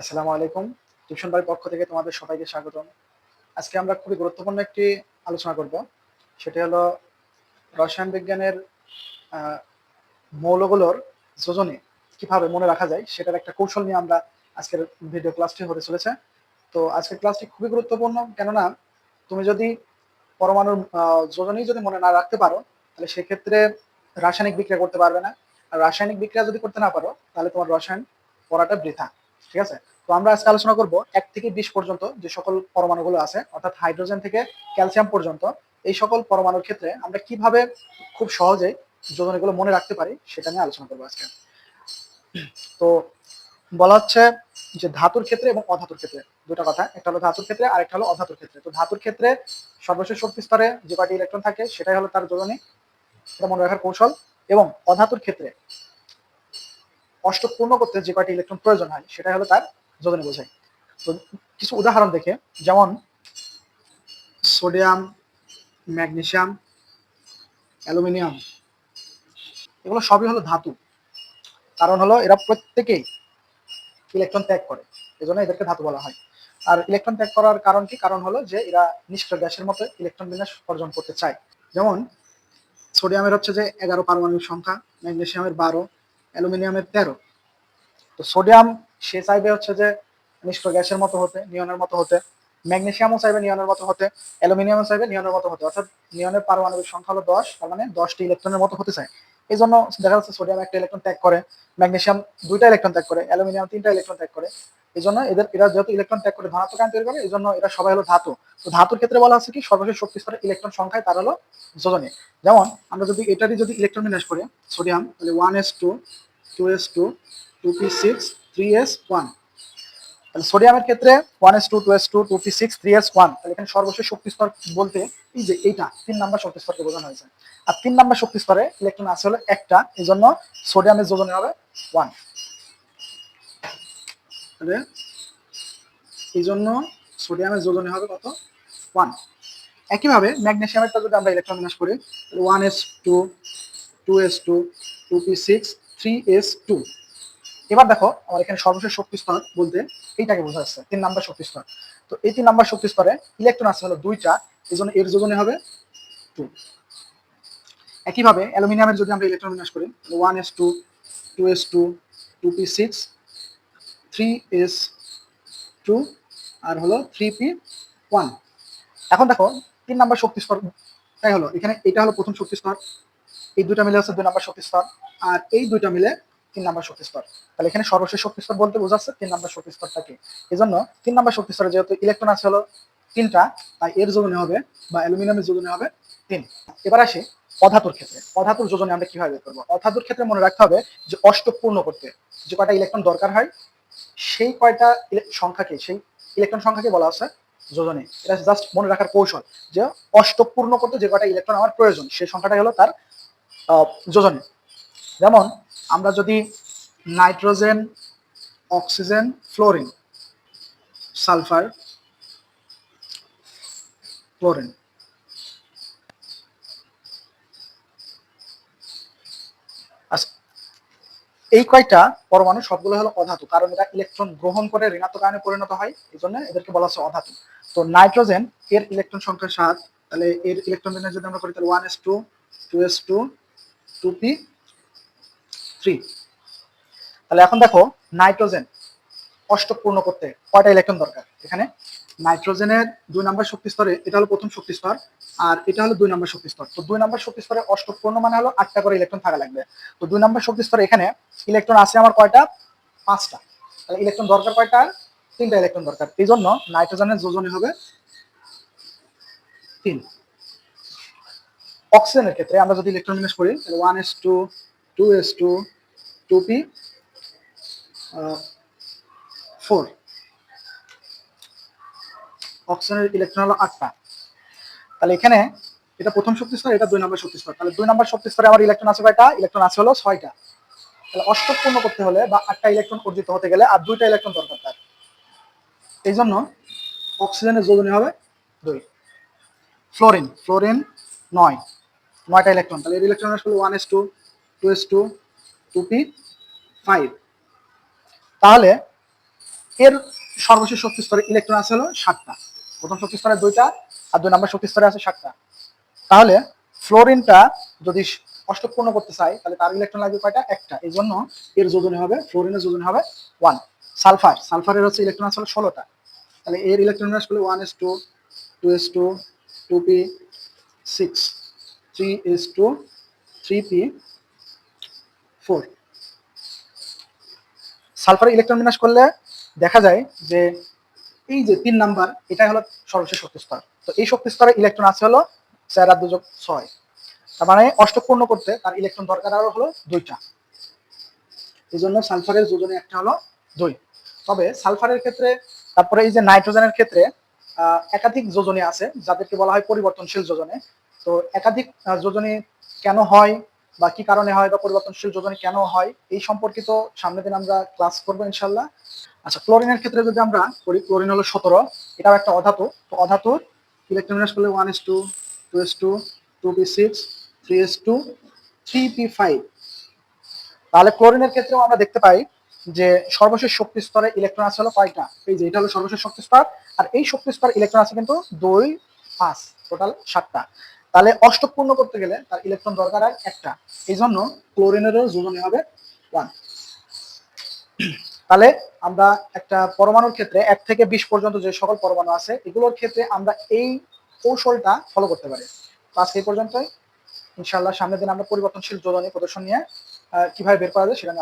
আসসালামু আলাইকুম। টিউশন বাড়ির পক্ষ থেকে তোমাদের সবাইকে স্বাগতম। আজকে আমরা খুবই গুরুত্বপূর্ণ একটি আলোচনা করব। সেটি হলো রসায়ন বিজ্ঞানের মৌলগুলোর যোজনে কীভাবে মনে রাখা যায় সেটার একটা কৌশল নিয়ে আমরা আজকের ভিডিও ক্লাসটি হতে চলেছে। তো আজকের ক্লাসটি খুবই গুরুত্বপূর্ণ। কেননা তুমি যদি পরমাণুর যোজনেই যদি মনে না রাখতে পারো, তাহলে সেক্ষেত্রে রাসায়নিক বিক্রিয়া করতে পারবে না। আর রাসায়নিক বিক্রিয়া যদি করতে না পারো, তাহলে তোমার রসায়ন পড়াটা বৃথা। ঠিক আছে? তো আমরা আজকে আলোচনা করব এক থেকে বিশ পর্যন্ত যে সকল পরমাণুগুলো আছে, অর্থাৎ হাইড্রোজেন থেকে ক্যালসিয়াম পর্যন্ত, এই সকল পরমাণুর ক্ষেত্রে আমরা কীভাবে খুব সহজে যোজনীগুলো মনে রাখতে পারি সেটা নিয়ে আলোচনা করব আজকে। তো বলা হচ্ছে যে ধাতুর ক্ষেত্রে এবং অধাতুর ক্ষেত্রে, দুটো কথা। একটা হলো ধাতুর ক্ষেত্রে আর একটা হলো অধাতুর ক্ষেত্রে। তো ধাতুর ক্ষেত্রে সর্বশেষ শক্তি স্তরে যে কয়টি ইলেকট্রন থাকে, সেটাই হলো তার যোজনী। এটা মনে রাখার কৌশল। এবং অধাতুর ক্ষেত্রে অষ্টক পূর্ণ করতে যে কয়টি ইলেকট্রন প্রয়োজন হয়, সেটাই হলো তার যোজনী বোঝায় তো কিছু উদাহরণ দেখে, যেমন সোডিয়াম ম্যাগনেশিয়াম অ্যালুমিনিয়াম, এগুলো সবই হলো ধাতু। কারণ হলো এরা প্রত্যেকেই ইলেকট্রন ত্যাগ করে, এজন্য এদেরকে ধাতু বলা হয়। আর ইলেকট্রন ত্যাগ করার কারণ কি? কারণ হলো যে এরা নিষ্ক্রিয় গ্যাসের মতো ইলেকট্রন বিন্যাস অর্জন করতে চায়। যেমন সোডিয়ামের হচ্ছে যে এগারো পারমাণবিক সংখ্যা ম্যাগনেশিয়ামের বারো অ্যালুমিনিয়ামের তেরো। তো সোডিয়াম, সে চাইবে হচ্ছে যে মিশ্র গ্যাসের মতো হতে, নিয়নের মতো হতে। ম্যাগনেশিয়ামও চাইবে নিয়নের মতো হতে, অ্যালুমিনিয়ামও চাইবে নিয়নের মতো হতে। অর্থাৎ নিয়নের পারমাণবিক সংখ্যা হলো দশ, তার মানে দশটি ইলেকট্রনের মতো হতে চায়। এই জন্য দেখা যাচ্ছে সোডিয়াম একটা ইলেকট্রন ত্যাগ করে, ম্যাগনেশিয়াম দুইটা ইলেকট্রন ত্যাগ করে, অ্যালুমিনিয়াম তিনটা ইলেকট্রন ত্যাগ করে। এই জন্য এদের, এরা যেহেতু ইলেকট্রন ত্যাগ করে ধনাত্মক আয়ন তৈরি করে এই জন্য এরা সবাই হলো ধাতু। তো ধাতুর ক্ষেত্রে বলা আছে কি, সর্বশেষ শক্তি স্তরে ইলেকট্রন সংখ্যায় তার হলো যোজনী। যেমন, আমরা যদি এটারই যদি ইলেকট্রন বিন্যাস করি সোডিয়াম তাহলে one S two two S two two P six three S one তাহলে সোডিয়ামের ক্ষেত্রে one S two two S two two P six three S one তাহলে এখানে সর্বশেষ শক্তি স্তর বলতে এই যে এইটা, তিন নাম্বার শক্তি স্তরকে বোঝানো হয়েছে। আর তিন নাম্বার শক্তি স্তরে ইলেকট্রন আছে হলো একটা এই জন্য সোডিয়ামের যোজনী হবে ওয়ান এই জন্য সোডিয়ামের যোজনী হবে কত? ওয়ান একইভাবে ম্যাগনেসিয়ামেরটা যদি আমরা ইলেকট্রন বিন্যাস করি one S two two S two two P six three S two এবার দেখো, আমার এখানে সর্বশেষ শক্তি স্তর বলতে এইটাকে বোঝা যাচ্ছে, তিন নাম্বার শক্তি স্তর। তো এই তিন নাম্বার শক্তি স্তরে ইলেকট্রন আছে হলো দুইটা এই জন্য এর যোজনে হবে টু একইভাবে অ্যালুমিনিয়ামের যদি আমরা ইলেকট্রন বিন্যাস করি one S two two S two two P six three S two আর হলো থ্রি পি ওয়ান এখন দেখো, তিন নাম্বার শক্তি স্তর, তাই হলো, এখানে এটা হলো প্রথম শক্তি স্তর, এই দুইটা মিলে হচ্ছে দুই নাম্বার শক্তি স্তর, আর এই দুইটা মিলে তিন নাম্বার শক্তি স্তর। তাহলে এখানে সর্বশেষ শক্তি স্তর বলতে বোঝাচ্ছে তিন নাম্বার শক্তি স্তরটাকে এই জন্য তিন নাম্বার শক্তি স্তরে যেহেতু ইলেকট্রন আছে হলো তিনটা, তাই এর যোজনে হবে বা অ্যালুমিনিয়ামের যোজনে হবে তিন। এবার আসি অধাতুর ক্ষেত্রে। অধাতুর যোজনে আমরা কীভাবে বের করব? অধাতুর ক্ষেত্রে মনে রাখতে হবে যে অষ্টক পূর্ণ করতে, যে কটা ইলেকট্রন দরকার হয় সেই কয়টা সংখ্যাকে, সেই ইলেকট্রন সংখ্যাকে বলা হচ্ছে যোজনে। এটা জাস্ট মনে রাখার কৌশল যে অষ্টপূর্ণ করতে যে কয়টা ইলেকট্রন আমার প্রয়োজন, সেই সংখ্যাটাই হলো তার যোজনে। যেমন আমরা যদি nitrogen, oxygen, fluorine, sulphur, chlorine এই কয়টা পরমাণু সবগুলো হলো অধাতু, কারণ এরা ইলেকট্রন গ্রহণ করে ঋণাত্মক আয়নে পরিণত হয় এই জন্য এদেরকে বলা হচ্ছে অধাতু। তো নাইট্রোজেন এর ইলেকট্রন সংখ্যা সাত, তাহলে এর ইলেকট্রন বিন্যাস যদি আমরা করি, তাহলে one S two two S two two P three তাহলে এখন দেখো নাইট্রোজেন অষ্টক পূর্ণ করতে কয়টা ইলেকট্রন দরকার? এখানে নাইট্রোজেনের দুই নম্বর শক্তি স্তরে এটা হলো প্রথম শক্তি স্তর, আর এটা হলো দুই নম্বর শক্তি স্তর। তো দুই নম্বর শক্তি স্তরে অষ্টক পূর্ণ মানে হলো আটটা করে ইলেকট্রন থাকা লাগবে। তো দুই নম্বর শক্তি স্তরে এখানে ইলেকট্রন আছে আমার কয়টা? পাঁচটা। তাহলে ইলেকট্রন দরকার কয়টা? তিনটা ইলেকট্রন দরকার। এই জন্য নাইট্রোজেনের যোজনী হবে তিন। অক্সিজেনের ক্ষেত্রে আমরা যদি ইলেকট্রন বিন্যাস করি, তাহলে one S two two S two two P four. অক্সিজেনের ইলেকট্রন হলো আটটা। তাহলে এখানে এটা প্রথম শক্তি স্তর, এটা দুই নম্বর শক্তি স্তর। তাহলে দুই নম্বর শক্তি স্তরে আমার ইলেকট্রন আছে কয়টা? ইলেকট্রন আছে হলো ছয়টা। তাহলে অষ্টক পূর্ণ করতে হলে বা আটটা ইলেকট্রন অর্জিত হতে গেলে আর দুইটা ইলেকট্রন দরকার তার। এই জন্য অক্সিজেনের যোজনী হবে দুই। ফ্লোরিন ফ্লোরিন নয়। নয়টা ইলেকট্রন তাহলে এর ইলেকট্রন আসলে one S two two S two two P five তাহলে এর সর্বশেষ শক্তি স্তরে ইলেকট্রন আছে হলো সাতটা। প্রথম শক্তি স্তরে দুইটা, আর দুই নম্বর শক্তি স্তরে আছে সাতটা। তাহলে ফ্লোরিনটা যদি অষ্টক পূর্ণ করতে চাই, তাহলে তার ইলেকট্রন লাগবে কয়টা? একটা। এই জন্য এর যোজনী হবে ফ্লোরিনের যোজনী হবে ওয়ান সালফার সালফারের হচ্ছে ইলেকট্রন আছে হলো ষোলোটা। তাহলে এর ইলেকট্রন করলে one S two two S two two P six three S two three P four সালফারের electron বিন্যাস করলে দেখা যায় যে এই যে তিন নাম্বার, এটাই হলো সর্বশেষ শক্তি স্তর তো এই শক্তি স্তরে ইলেকট্রন আছে হলো চার আর ছয়। তার মানে অষ্টক পূর্ণ করতে তার ইলেকট্রন দরকার আরও হলো দুইটা। এই জন্য সালফারের যোজনে একটা হলো দুই। তবে সালফারের ক্ষেত্রে, তারপরে এই যে নাইট্রোজেনের ক্ষেত্রে একাধিক যোজনী আছে, যাদেরকে বলা হয় পরিবর্তনশীল যোজনে। তো একাধিক যোজনী কেন হয় বা কি কারণে হয় বা পরিবর্তনশীল যোজনী কেন হয়, এই সম্পর্কিত সামনের দিন আমরা ক্লাস করব ইনশাল্লাহ আচ্ছা ক্লোরিনের ক্ষেত্রে যদি আমরা করি ক্লোরিন হলো সতেরো, এটাও একটা অধাতু। তো অধাতুর ইলেকট্রন বিন্যাস one S two two S two two P six three S two three P five তাহলে ক্লোরিনের ক্ষেত্রেও আমরা দেখতে পাই যে সর্বশেষ শক্তি স্তরে ইলেকট্রন আছে হলো কয়টা? এই যে এটা হলো সর্বশেষ শক্তি স্তর, আর এই শক্তি স্তর ইলেকট্রন আছে কিন্তু দুই, পাঁচ টোটাল সাতটা। তাহলে অষ্টক পূর্ণ করতে গেলে তার ইলেকট্রন দরকার হয় একটা। এই জন্য ক্লোরিনেরও যোজনী হবে ওয়ান তাহলে আমরা একটা পরমাণুর ক্ষেত্রে এক থেকে বিশ পর্যন্ত যে সকল পরমাণু আছে, এগুলোর ক্ষেত্রে আমরা এই কৌশলটা ফলো করতে পারি। আজকে এই পর্যন্তই। ইনশাআল্লাহ সামনের দিন আমরা পরিবর্তনশীল যোজনী প্রদর্শন নিয়ে কীভাবে বের করা যায় সেটা